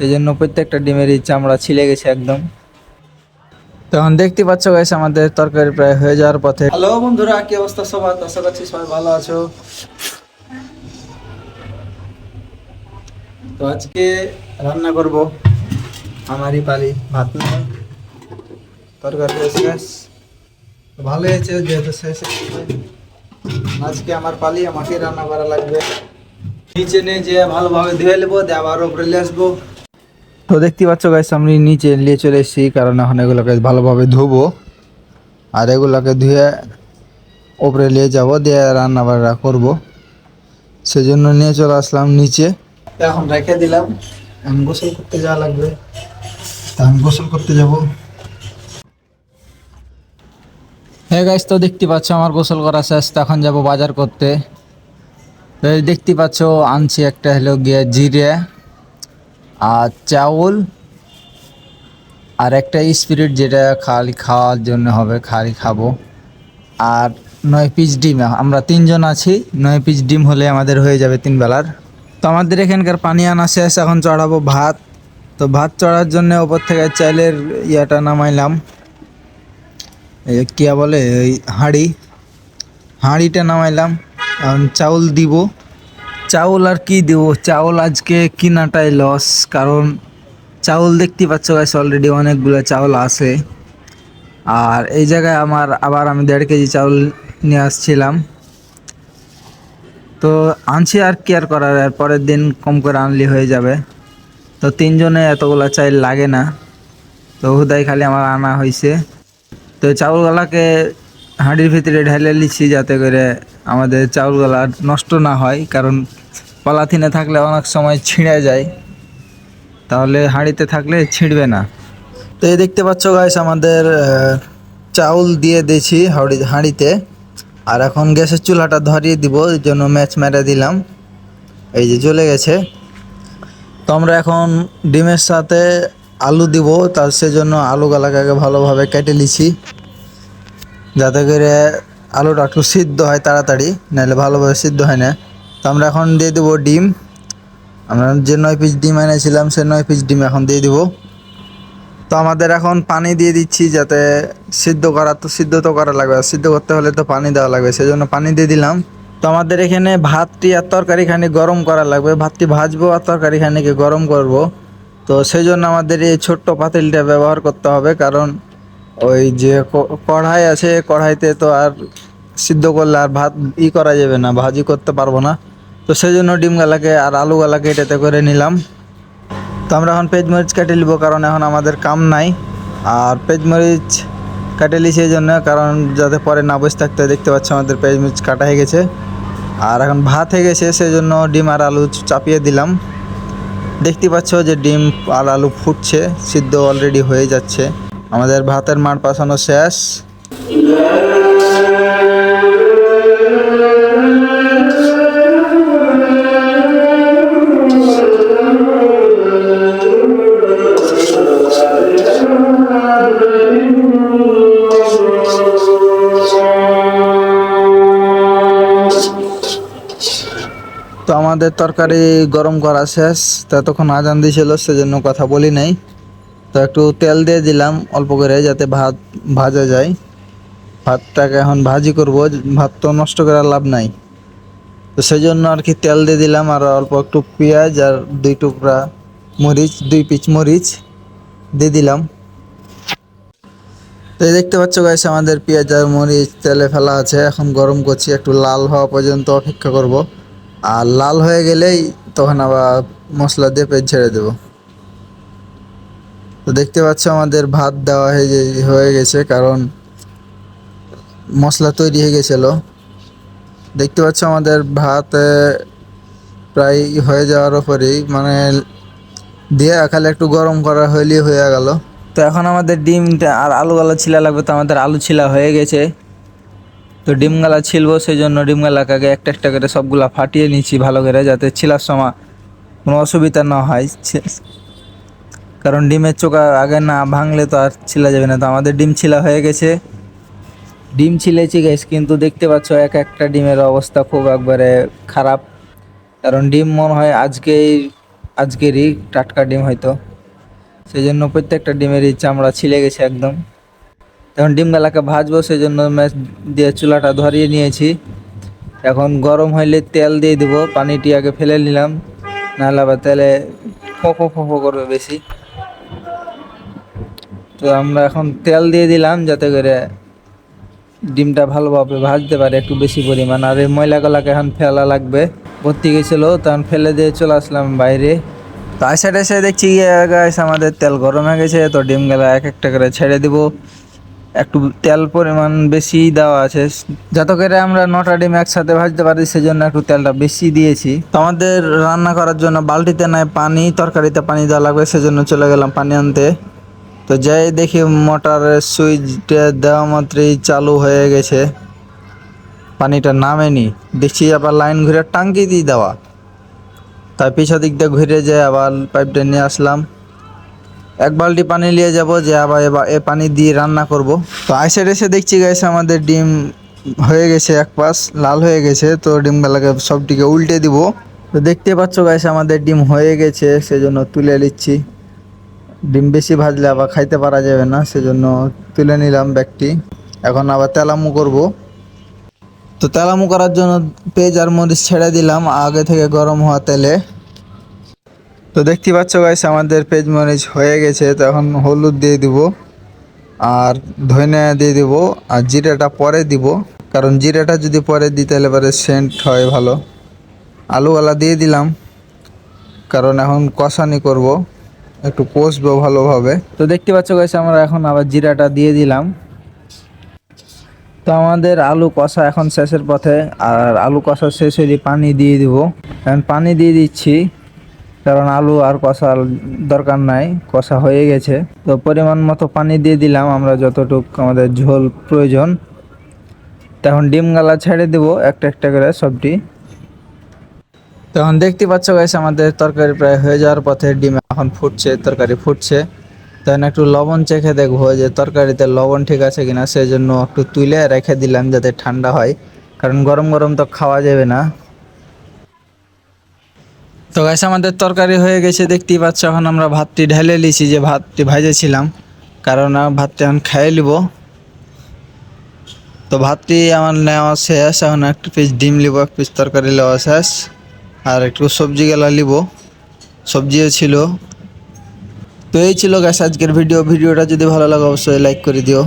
সেই জন্য প্রত্যেকটা ডিমেরই চামড়া ছিলে গেছে একদম। তখন দেখতে পাচ্ছ গাইস আমাদের তরকারি প্রায় হয়ে যাওয়ার পথে। হ্যালো বন্ধুরা, কি অবস্থা সবার? আশা করছি সবাই ভালো আছো। তো আজকে রান্না করব আমারই পালি ভাত তরকারি শেষ ভালো হয়েছে যেহেতু শেষ আজকে আমার পালি, আমাকে রান্না করা লাগবে। নিচে নিয়ে যে ভালোভাবে ধুয়ে নেব দিয়ে আবার উপরে আসব। তো দেখতে পাচ্ছ গাইস আমি নিচে নিয়ে চলে এসেছি, কারণ এখন এগুলোকে ভালোভাবে ধুবো। আর এগুলোকে ধুয়ে ওপরে নিয়ে যাব, দিয়ে রান্না বান্না করব। সেজন্য নিয়ে চলে আসলাম নিচে। এখন রেখে দিলাম। এখন গোসল করতে যাওয়া লাগবে। তা আমি গোসল করতে যাব। হ্যাঁ গাইস তো দেখতে পাচ্ছ আমার গোসল করা শেষ, তো এখন যাব বাজার করতে। দেখতে পাচ্ছ, আনছি একটা হলো গিয়ে জিরে। আর চাউল আর একটা স্পিরিট যেটা খালি খাওয়ার জন্য হবে, খালি খাব। আর নয় পিস ডিম, আমরা তিনজন আছি, নয় পিস ডিম হলে আমাদের হয়ে যাবে তিন বেলার। তো আমাদের এখানকার পানি আনা শেষ এখন চড়াবো ভাত। তো ভাত চড়ার জন্য ওপর থেকে চাইলের ইয়াটা নামাইলাম। কিয়া বলে ওই হাঁড়ি। হাঁড়িটা নামাইলাম, এখন চাউল দিব। চাউল আর কি দিব? চাউল আজকে কিনাটাই লস কারণ চাউল দেখতে পাচ্ছ গাছ অলরেডি অনেকগুলো চাউল আছে। আর এই জায়গায় আমার আবার আমি দেড় কেজি চাউল নিয়ে আসছিলাম। তো আনছি আর কি আর করার, আর পরের দিন কম করে আনলি হয়ে যাবে। তো তিনজনে এতগুলো চাইল লাগে না। তো হুদাই খালি আমার আনা হয়েছে তো চাউলগুলাকে হাঁড়ির ভিতরে ঢেলে নিচ্ছি যাতে করে আমাদের চাউলগুলা নষ্ট না হয়, কারণ পলাথিনে থাকলে অনেক সময় ছিঁড়ে যায়। তাহলে হাঁড়িতে থাকলে ছিঁড়বে না। তো এই দেখতে পাচ্ছ গাইস আমাদের চাউল দিয়ে দিয়েছি হাঁড়ি, হাঁড়িতে। আর এখন গ্যাসের চুলাটা ধরিয়ে দিব এর জন্য ম্যাচ মেরে দিলাম। এই যে জ্বলে গেছে। তো আমরা এখন ডিমের সাথে আলু দিব তার সেজন্য আলু গালাকে ভালোভাবে কেটে নিছি। যাতে করে আলুটা একটু সিদ্ধ হয় তাড়াতাড়ি, নাহলে ভালোভাবে সিদ্ধ হয় না। তো আমরা এখন দিয়ে দেবো ডিম। আমরা যে নয় পিস ডিম এনেছিলাম, সে নয় পিস ডিম এখন দিয়ে দেবো। তো আমাদের এখন পানি দিয়ে দিচ্ছি যাতে সিদ্ধ করা তো সিদ্ধ তো করা লাগবে, আর সিদ্ধ করতে হলে তো পানি দেওয়া লাগবে, সেজন্য পানি দিয়ে দিলাম। তো আমাদের এখানে ভাতটি আর তরকারি খানি গরম করা লাগবে, ভাতটি ভাজবো আর তরকারি খানিকে গরম করব। তো সেই জন্য আমাদের এই ছোট্ট পাতিলটা ব্যবহার করতে হবে, কারণ ওই যে কড়াই আছে, কড়াইতে তো আর সিদ্ধ করলে আর ভাত ই করা যাবে না, ভাজি করতে পারব না। তো সেই জন্য ডিমগালাকে আর আলুগালাকে এটাতে করে নিলাম। তো আমরা এখন পেঁয়াজ মরিচ কেটে নিব, কারণ এখন আমাদের কাম নাই। আর পেঁয়াজ মরিচ কেটে নিই সেই জন্য, কারণ যাতে পরে না বসে থাকতে দেখতে পাচ্ছ আমাদের পেঁয়াজ মরিচ কাটা হয়ে গেছে। আর এখন ভাত হয়ে গেছে, সেই জন্য ডিম আর আলু চাপিয়ে দিলাম। দেখতে পাচ্ছ যে ডিম আর আলু ফুটছে, সিদ্ধ অলরেডি হয়ে যাচ্ছে। আমাদের ভাতের মার পাশানো শেষ। তো আমাদের তরকারি গরম করা শেষ। ততক্ষণ আজান দিয়েছিল সেজন্য কথা বলি নাই। তো একটু তেল দিয়ে দিলাম অল্প করে, যাতে ভাত ভাজা যায়। ভাতটাকে এখন ভাজি করব, ভাত তো নষ্ট করার লাভ নাই। তো সেই জন্য আর কি তেল দিয়ে দিলাম, আর অল্প একটু পেঁয়াজ আর দুই টুকরা মরিচ, দুই পিচ মরিচ দিয়ে দিলাম। তো দেখতে পাচ্ছ গাইস আমাদের পেঁয়াজ আর মরিচ তেলে ফেলা আছে। এখন গরম করছি, একটু লাল হওয়া পর্যন্ত অপেক্ষা করব। আর লাল হয়ে গেলেই তখন আবার মশলা দিয়ে পেট ছেড়ে দেবো। তো দেখতে পাচ্ছ আমাদের ভাত দেওয়া হয়ে হয়ে গেছে, কারণ মশলা তৈরি হয়ে গেছিল। দেখতে পাচ্ছ আমাদের ভাত প্রায় হয়ে যাওয়ার ওপরেই মানে দিয়ে খালি একটু গরম করা হইলেই হয়ে গেল। তো এখন আমাদের ডিমটা আর আলুগুলো ছিলা লাগবে, তো আমাদের আলু ছিলা হয়ে গেছে। তো ডিমগালা ছিলবো সেই জন্য ডিমগালাকে একটা একটা করে সবগুলা ফাটিয়ে নিচ্ছি ভালো করে যাতে ছিলার সময় কোনো অসুবিধা না হয়। কারণ ডিমের চোখা আগে না ভাঙলে তো আর ছিলা যাবে না। তো আমাদের ডিম ছিলা হয়ে গেছে। ডিম ছিলেছি গেছে কিন্তু দেখতে পাচ্ছ এক একটা ডিমের অবস্থা খুব একবারে খারাপ। কারণ ডিম মনে হয় আজকেই, আজকেরই টাটকা ডিম হয়তো। সেই জন্য প্রত্যেকটা ডিমেরই চামড়া ছিলে গেছে একদম। তখন ডিমগুলাকে ভাজবো সেই জন্য ম্যাচ দিয়ে চুলাটা ধরিয়ে নিয়েছি। এখন গরম হইলে তেল দিয়ে দিব, পানিটি আগে ফেলে নিলাম, নাহলে আবার তেলে ফোঁফো ফোঁফো করবে বেশি। তো আমরা এখন তেল দিয়ে দিলাম, যাতে করে ডিমটা ভালোভাবে ভাজতে পারে একটু বেশি পরিমাণ। আর এই ময়লাগুলাকে এখন ফেলা লাগবে। ভর্তি গেছিল তখন ফেলে দিয়ে চলে আসলাম বাইরে। তো আইসা এসে দেখছি গাইস আমাদের তেল গরম হয়ে গেছে, তো ডিমগুলা এক একটা করে ছেড়ে দিব। একটু তেল পরিমাণ বেশি দেওয়া আছে। যাতে করে আমরা নটা ডিম একসাথে ভাজতে পারি, সেজন্য একটু তেলটা বেশি দিয়েছি। আমাদের রান্না করার জন্য বালতিতে নাই পানি, তরকারিতে পানি দেওয়া লাগবে, সেজন্য চলে গেলাম পানি আনতে। তো যাই দেখি মোটরের সুইচটা দেওয়া মাত্রই চালু হয়ে গেছে। পানিটা নামেনি। দেখছি আবার লাইন ঘুরে টাঙ্কি দিয়ে দেওয়া। তাই পিছন দিক দিয়ে ঘুরে যেয়ে আবার পাইপটা নিয়ে আসলাম। এক বালতি পানি নিয়ে যাব যে আবার এ পানি দিয়ে রান্না করব। তো আইসে এসে দেখছি গাইছে আমাদের ডিম হয়ে গেছে এক পাশ, লাল হয়ে গেছে। তো ডিমগুলোকে সবটিকে উল্টে দিব। তো দেখতে পাচ্ছ গাইছে আমাদের ডিম হয়ে গেছে, সেজন্য তুলে নিচ্ছি। ডিম বেশি ভাজলে আবার খাইতে পারা যাবে না, সেজন্য তুলে নিলাম ব্যাগটি। এখন আবার তেলামু করব। তো তেলামু করার জন্য পেঁয়াজ আর মরিচ ছেড়ে দিলাম, আগে থেকে গরম হওয়া তেলে। তো দেখতে পাচ্ছ গাইস আমাদের পেঁয়াজ মরিচ হয়ে গেছে, তো এখন হলুদ দিয়ে দিব আর ধনে দিয়ে দিব আর জিরাটা পরে দিব। কারণ জিরাটা যদি পরে দিই, তাহলে পরে সেন্ট হয় ভালো। আলুওয়ালা দিয়ে দিলাম, কারণ এখন কষানি করব, একটু কষবো ভালোভাবে। তো দেখতে পাচ্ছ গাইস আমরা এখন আবার জিরাটা দিয়ে দিলাম। তো আমাদের আলু কষা এখন শেষের পথে, আর আলু কষা শেষ হলে পানি দিয়ে দিব। এখন পানি দিয়ে দিচ্ছি। কারণ আলু আর কষার দরকার নাই, কষা হয়ে গেছে। তো পরিমাণ মতো পানি দিয়ে দিলাম আমরা যতটুক আমাদের ঝোল প্রয়োজন। তখন ডিম গালা ছেড়ে দেব একটা একটা করে সবটি। তখন দেখতে পাচ্ছ গাইস আমাদের তরকারি প্রায় হয়ে যাওয়ার পথে ডিম এখন ফুটছে, তরকারি ফুটছে। তখন একটু লবণ চেখে দেখব যে তরকারিতে লবণ ঠিক আছে কিনা সেই জন্য একটু তুলে রেখে দিলাম যাতে ঠান্ডা হয়। কারণ গরম গরম তো খাওয়া যাবে না। তো গাইস আমাদের তরকারি হয়ে গেছে, দেখতেই পাচ্ছ এখন আমরা ভাতটি ঢেলে লিছি যে ভাতটি ভাজেছিলাম। কারণ ভাতটি এখন খেয়ে নিব। তো ভাতটি আমার নেওয়া শেষ, এখন একটু পিস ডিম লিব এক পিস তরকারি নেওয়া শেষ, আর একটু সবজি গেলা লিব সবজিও ছিল। তো এই ছিল গ্যাস আজকের ভিডিও ভিডিওটা যদি ভালো লাগে, অবশ্যই লাইক করে দিও।